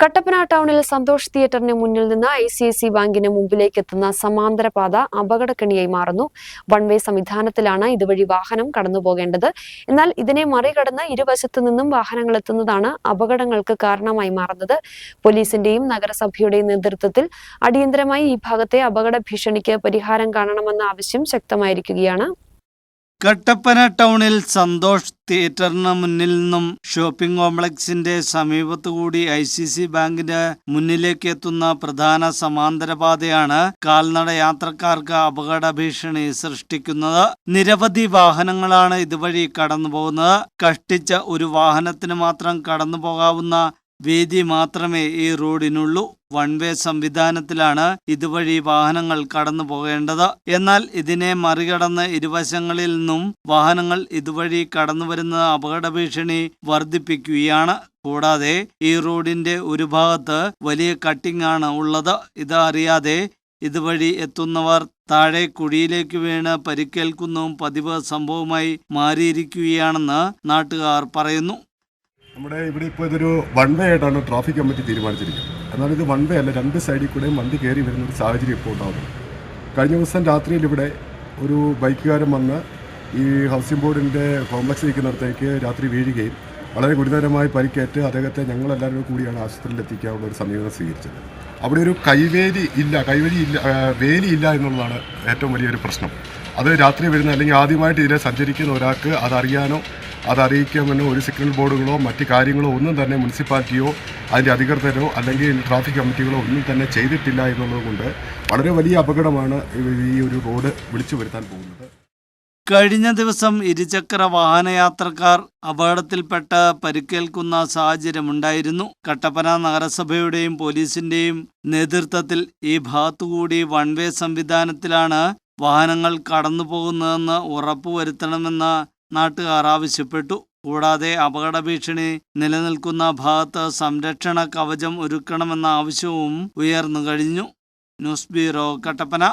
കട്ടപ്പന ടൗണിൽ സന്തോഷ് തിയേറ്ററിന് മുന്നിൽ നിന്ന് ഐ സി ഐ സി ബാങ്കിന് മുമ്പിലേക്ക് എത്തുന്ന സമാന്തര പാത അപകടക്കണിയായി മാറുന്നു. വൺ വേ സംവിധാനത്തിലാണ് ഇതുവഴി വാഹനം കടന്നുപോകേണ്ടത്. എന്നാൽ ഇതിനെ മറികടന്ന് ഇരുവശത്തു നിന്നും വാഹനങ്ങൾ എത്തുന്നതാണ് അപകടങ്ങൾക്ക് കാരണമായി മാറുന്നത്. പോലീസിന്റെയും നഗരസഭയുടെയും നേതൃത്വത്തിൽ അടിയന്തരമായി ഈ ഭാഗത്തെ അപകട ഭീഷണിക്ക് പരിഹാരം കാണണമെന്ന ആവശ്യം ശക്തമായിരിക്കുകയാണ്. കട്ടപ്പന ടൗണിൽ സന്തോഷ് തിയേറ്ററിന് മുന്നിൽ നിന്നും ഷോപ്പിംഗ് കോംപ്ലക്സിന്റെ സമീപത്തുകൂടി ഐ സി സി ബാങ്കിന്റെ മുന്നിലേക്ക് എത്തുന്ന പ്രധാന സമാന്തരപാതയാണ് കാൽനട യാത്രക്കാർക്ക് അപകട ഭീഷണി സൃഷ്ടിക്കുന്നത്. നിരവധി വാഹനങ്ങളാണ് ഇതുവഴി കടന്നു പോകുന്നത് കഷ്ടിച്ച ഒരു വാഹനത്തിന് മാത്രം കടന്നു പോകാവുന്ന വേദി മാത്രമേ ഈ റോഡിനുള്ളൂ. വൺ വേ സംവിധാനത്തിലാണ് ഇതുവഴി വാഹനങ്ങൾ കടന്നു പോകേണ്ടത്. എന്നാൽ ഇതിനെ മറികടന്ന് ഇരുവശങ്ങളിൽ നിന്നും വാഹനങ്ങൾ ഇതുവഴി കടന്നു വരുന്ന അപകട ഭീഷണി വർദ്ധിപ്പിക്കുകയാണ്. കൂടാതെ ഈ റോഡിന്റെ ഒരു ഭാഗത്ത് വലിയ കട്ടിംഗ് ആണ് ഉള്ളത്. ഇത് അറിയാതെ ഇതുവഴി എത്തുന്നവർ താഴെ കുഴിയിലേക്ക് വീണ് പരിക്കേൽക്കുന്നതും പതിവ് സംഭവമായി മാറിയിരിക്കുകയാണെന്ന് നാട്ടുകാർ പറയുന്നു. നമ്മുടെ ഇവിടെ ഇപ്പോൾ ഇതൊരു വൺ വേ ആയിട്ടാണ് ട്രാഫിക് കമ്മിറ്റി തീരുമാനിച്ചിരിക്കുന്നത്. എന്നാൽ ഇത് വൺ വേ അല്ല രണ്ട് സൈഡിൽ കൂടെയും വണ്ടി കയറി വരുന്ന ഒരു സാഹചര്യം ഇപ്പോൾ ഉണ്ടാകുന്നു കഴിഞ്ഞ ദിവസം രാത്രിയിൽ ഇവിടെ ഒരു ബൈക്കുകാരൻ വന്ന് ഈ ഹൗസിംഗ് ബോർഡിന്റെ കോംപ്ലക്സ് നിൽക്കുന്നിടത്തേക്ക് രാത്രി വീഴുകയും വളരെ ഗുരുതരമായി പരിക്കേറ്റ് അദ്ദേഹത്തെ ഞങ്ങളെല്ലാവരും കൂടിയാണ് ആശുപത്രിയിൽ എത്തിക്കാനുള്ള ഒരു സമീപനം സ്വീകരിച്ചത്. അവിടെ ഒരു കൈവേലി ഇല്ല കൈവേലി ഇല്ല വേലി ഇല്ല എന്നുള്ളതാണ് ഏറ്റവും വലിയൊരു പ്രശ്നം. അത് രാത്രി വരുന്ന അല്ലെങ്കിൽ ആദ്യമായിട്ട് ഇതിലെ സഞ്ചരിക്കുന്ന ഒരാൾക്ക് അതറിയാനോ അതറിയിക്കാമെന്നോ ഒരു സിഗ്നൽ ബോർഡുകളോ മറ്റ് കാര്യങ്ങളോ ഒന്നും തന്നെ മുനിസിപ്പാലിറ്റിയോ അതിന്റെ അധികൃതരോ അല്ലെങ്കിൽ ട്രാഫിക് കമ്മിറ്റികളോ ഒന്നും തന്നെ ചെയ്തിട്ടില്ല എന്നുള്ളതുകൊണ്ട് വളരെ വലിയ അപകടമാണ് ഈ ഒരു റോഡ് വിളിച്ചു വരുത്താൻ പോകുന്നത്. കഴിഞ്ഞ ദിവസം ഇരുചക്ര വാഹനയാത്രക്കാർ അപകടത്തിൽപ്പെട്ട് പരിക്കേൽക്കുന്ന സാഹചര്യമുണ്ടായിരുന്നു. കട്ടപ്പന നഗരസഭയുടെയും പോലീസിന്റെയും നേതൃത്വത്തിൽ ഈ ഭാഗത്തുകൂടി വൺ വേ സംവിധാനത്തിലാണ് വാഹനങ്ങൾ കടന്നു പോകുന്നതെന്ന് ഉറപ്പുവരുത്തണമെന്ന് നാട്ടുകാർ ആവശ്യപ്പെട്ടു. കൂടാതെ അപകട ഭീഷണി നിലനിൽക്കുന്ന ഭാഗത്ത് സംരക്ഷണ കവചം ഒരുക്കണമെന്ന ആവശ്യവും ഉയർന്നു കഴിഞ്ഞു. News bureau Kattappana.